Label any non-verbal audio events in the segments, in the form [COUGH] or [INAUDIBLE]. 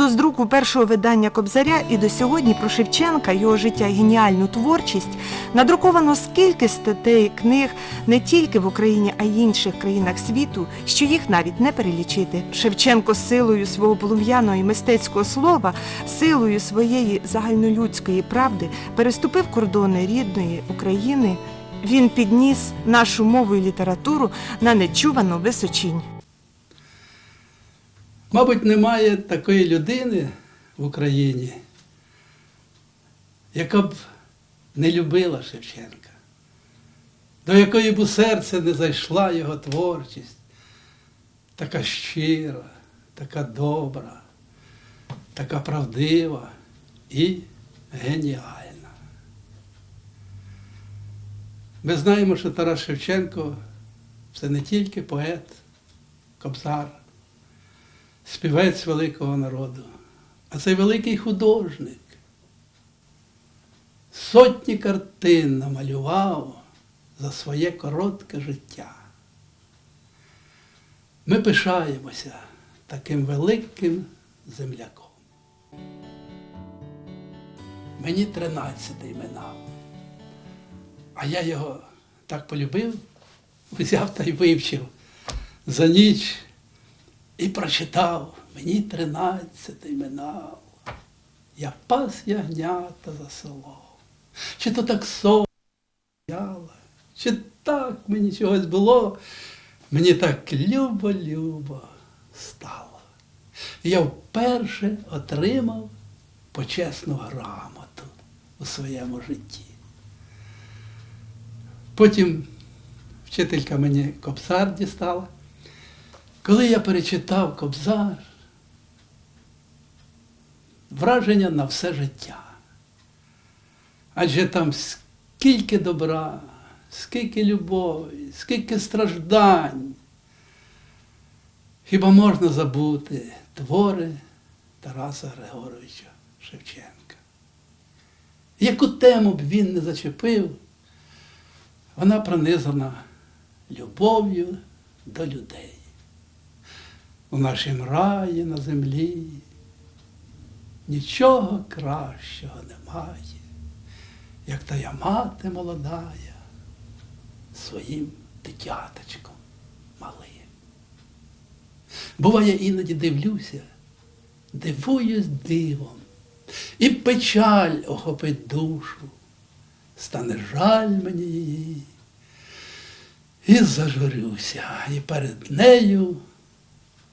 Від виходу з друку першого видання Кобзаря і до сьогодні про Шевченка, його життя і геніальну творчість надруковано скільки статей книг не тільки в Україні, а й інших країнах світу, що їх навіть не перелічити. Шевченко силою свого полум'яного і мистецького слова, силою своєї загальнолюдської правди переступив кордони рідної України. Він підніс нашу мову і літературу на нечувану височінь. Мабуть, немає такої людини в Україні, яка б не любила Шевченка, до якої б у серце не зайшла його творчість, така щира, така добра, така правдива і геніальна. Ми знаємо, що Тарас Шевченко це не тільки поет, кобзар, співець великого народу, а це великий художник. Сотні картин намалював за своє коротке життя. Ми пишаємося таким великим земляком. Мені тринадцятий минав, а я його так полюбив, [LAUGHS] взяв та й вивчив за ніч і прочитав, мені тринадцятий минав. Я пас ягнята за село. Чи то так сон чи так мені чогось було, мені так любо-любо стало. Я вперше отримав почесну грамоту у своєму житті. Потім вчителька мені кобзар дістала. Коли я перечитав Кобзар, враження на все життя. Адже там скільки добра, скільки любові, скільки страждань. Хіба можна забути твори Тараса Григоровича Шевченка? Яку тему б він не зачепив, вона пронизана любов'ю до людей у нашім раї на землі. Нічого кращого немає, як тая мати молодая своїм дитяточком малим. Буває, іноді дивлюся, дивуюсь дивом, і печаль охопить душу, стане жаль мені її, і зажурюся, і перед нею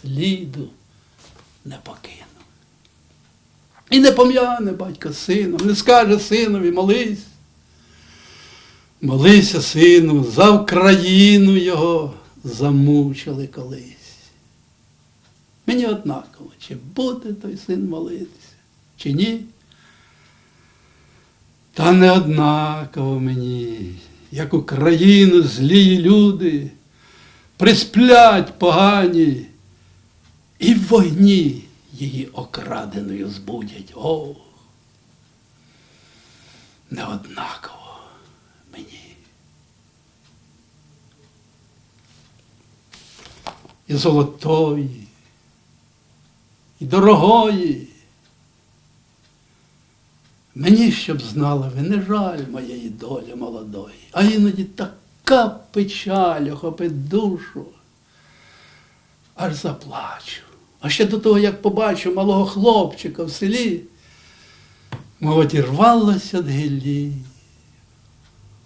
сліду не покину. І не пом'яне батько сином, не скаже синові, молись. Молися, сину, за Україну його замучили колись. Мені однаково, чи буде той син молитися, чи ні. Та не однаково мені, як Україну злі люди, присплять погані, і в війні її окраденою збудять. О, неоднаково мені. І золотої, і дорогої. Мені, щоб знала ви, не жаль моєї долі молодої, а іноді така печаль охопить душу, аж заплачу. А ще до того, як побачу малого хлопчика в селі, мов рвалося від гілі.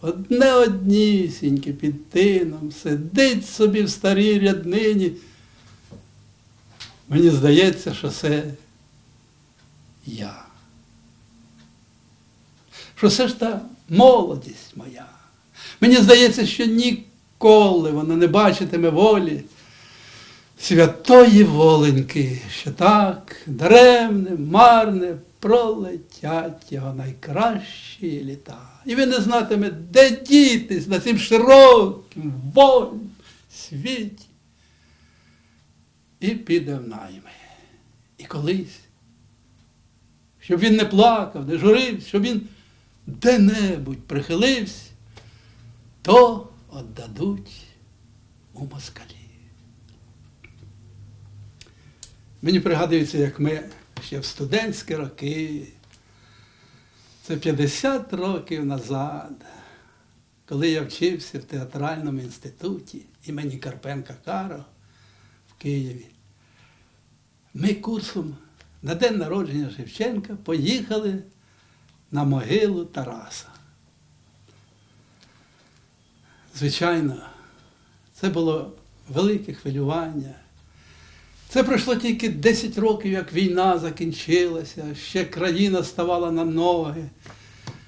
Одне однісіньке під тином, сидить собі в старій ряднині. Мені здається, що це я. Що це ж та молодість моя. Мені здається, що ніколи вона не бачитиме волі святої воленьки, що так даремне, марне пролетять його найкращі літа. І ви не знатиме, де дітись на цім широким, вольним світі. І піде в найми. І колись, щоб він не плакав, не журився, щоб він де-небудь прихилився, то віддадуть у москалі. Мені пригадується, як ми ще в студентські роки, це 50 років назад, коли я вчився в театральному інституті імені Карпенка Каро в Києві. Ми курсом на день народження Шевченка поїхали на могилу Тараса. Звичайно, це було велике хвилювання. Це пройшло тільки 10 років, як війна закінчилася, ще країна ставала на ноги,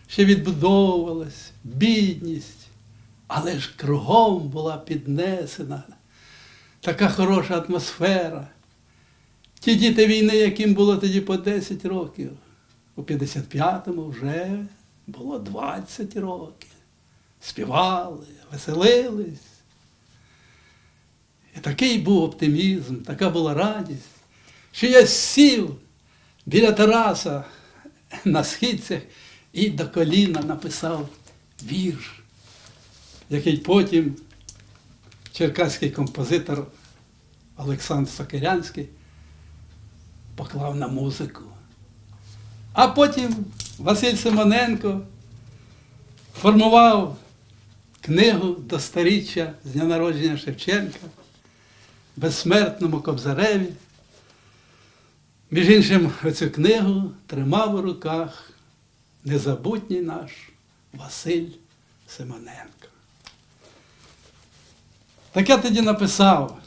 ще відбудовувалась, бідність, але ж кругом була піднесена така хороша атмосфера. Ті діти війни, яким було тоді по 10 років, у 55-му вже було 20 років. Співали, веселились. І такий був оптимізм, така була радість, що я сів біля Тараса на східцях і до коліна написав вірш, який потім черкаський композитор Олександр Сокирянський поклав на музику. А потім Василь Симоненко формував книгу до старіччя з дня народження Шевченка, безсмертному Кобзареві. Між іншим, цю книгу тримав у руках незабутній наш Василь Симоненко. Так я тоді написав.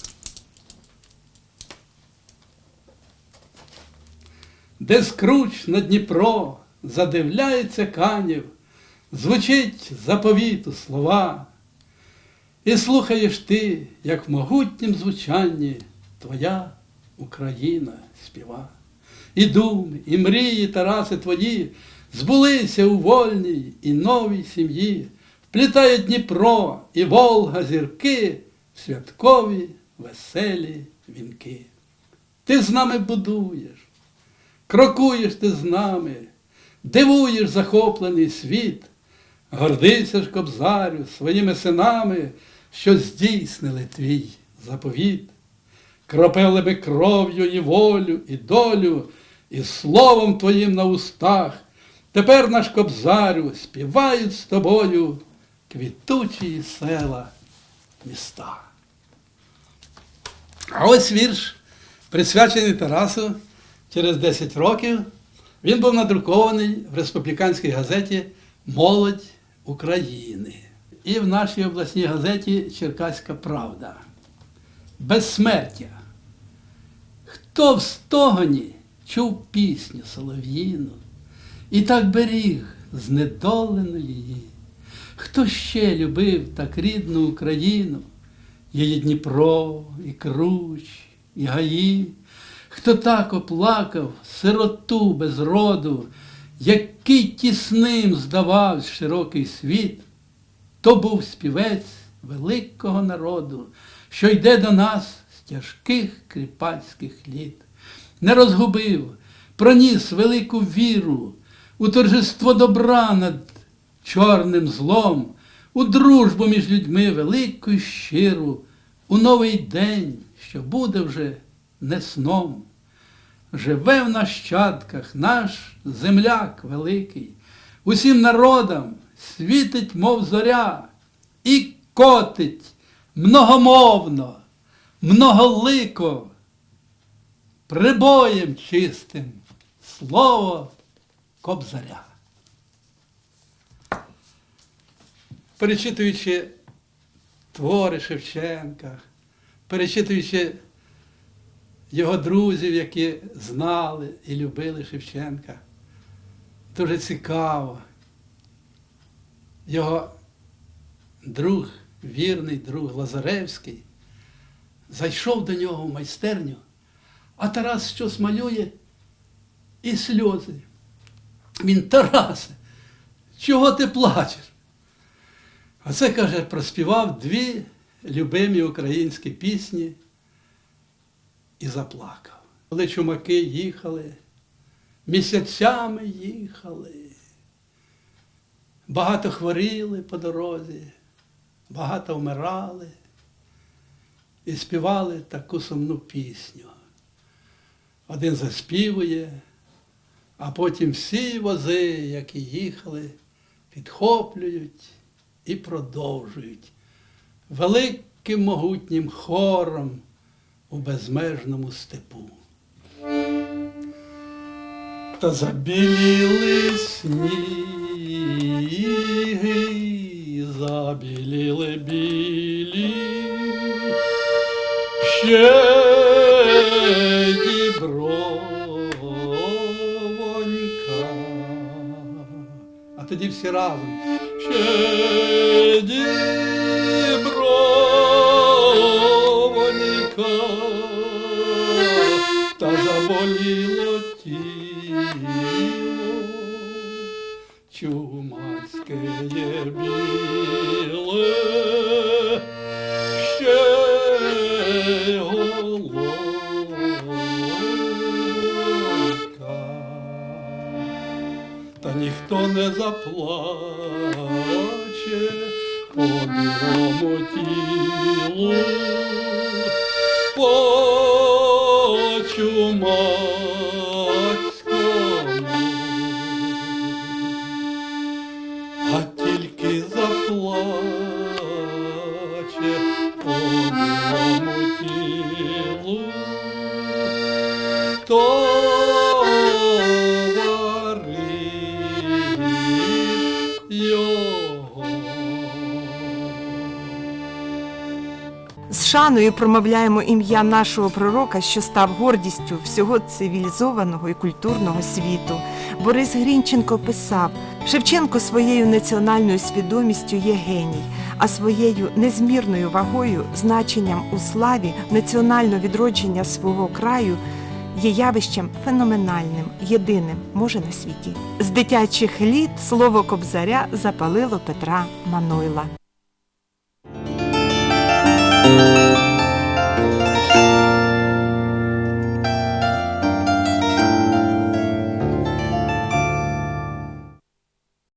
Де скруч на Дніпро задивляється канів, звучить заповіту слова, і слухаєш ти, як в могутнім звучанні твоя Україна співа. І думи, і мрії, Тараси твої збулися у вольній і новій сім'ї, вплітає Дніпро і Волга зірки в святкові веселі вінки. Ти з нами будуєш, крокуєш ти з нами, дивуєш захоплений світ, гордися ж кобзарю своїми синами, що здійснили твій заповіт. Кропили ми кров'ю і волю, і долю, і словом твоїм на устах. Тепер наш кобзарю співають з тобою квітучі села міста. А ось вірш, присвячений Тарасу через 10 років. Він був надрукований в республіканській газеті Молодь України і в нашій обласній газеті Черкаська Правда. Безсмертя. Хто в стогоні чув пісню солов'їну і так беріг знедолену її? Хто ще любив так рідну Україну, її Дніпро, і Круч, і Гаї? Хто так оплакав сироту без роду, який тісним здавав широкий світ, то був співець великого народу, що йде до нас з тяжких кріпацьких літ, не розгубив, проніс велику віру у торжество добра над чорним злом, у дружбу між людьми велику й щиру, у новий день, що буде вже не сном. Живе в нащадках наш земляк великий, усім народам світить, мов зоря, і котить многомовно, многолико, прибоєм чистим слово кобзаря. Перечитуючи твори Шевченка, перечитуючи його друзів, які знали і любили Шевченка. Дуже цікаво. Його друг, вірний друг Лазаревський, зайшов до нього в майстерню, а Тарас щось малює і сльози. Він Тарасе, чого ти плачеш? А це, каже, проспівав дві любимі українські пісні і заплакав. Коли чумаки їхали, місяцями їхали, багато хворіли по дорозі, багато вмирали і співали таку сумну пісню. Один заспівує, а потім всі вози, які їхали, підхоплюють і продовжують великим могутнім хором у безмежному степу. Та забіліли сніги, забіліли білі, ще дібровонька. А тоді всі разом. Ще дібровонька, та заболіло тіло, чумацьке є біле, ще голодка. Та ніхто не заплаче по білому тілу, more. Шаною промовляємо ім'я нашого пророка, що став гордістю всього цивілізованого і культурного світу. Борис Грінченко писав: Шевченко своєю національною свідомістю є геній, а своєю незмірною вагою, значенням у славі національного відродження свого краю є явищем феноменальним, єдиним, може на світі. З дитячих літ слово Кобзаря запалило Петра Манойла.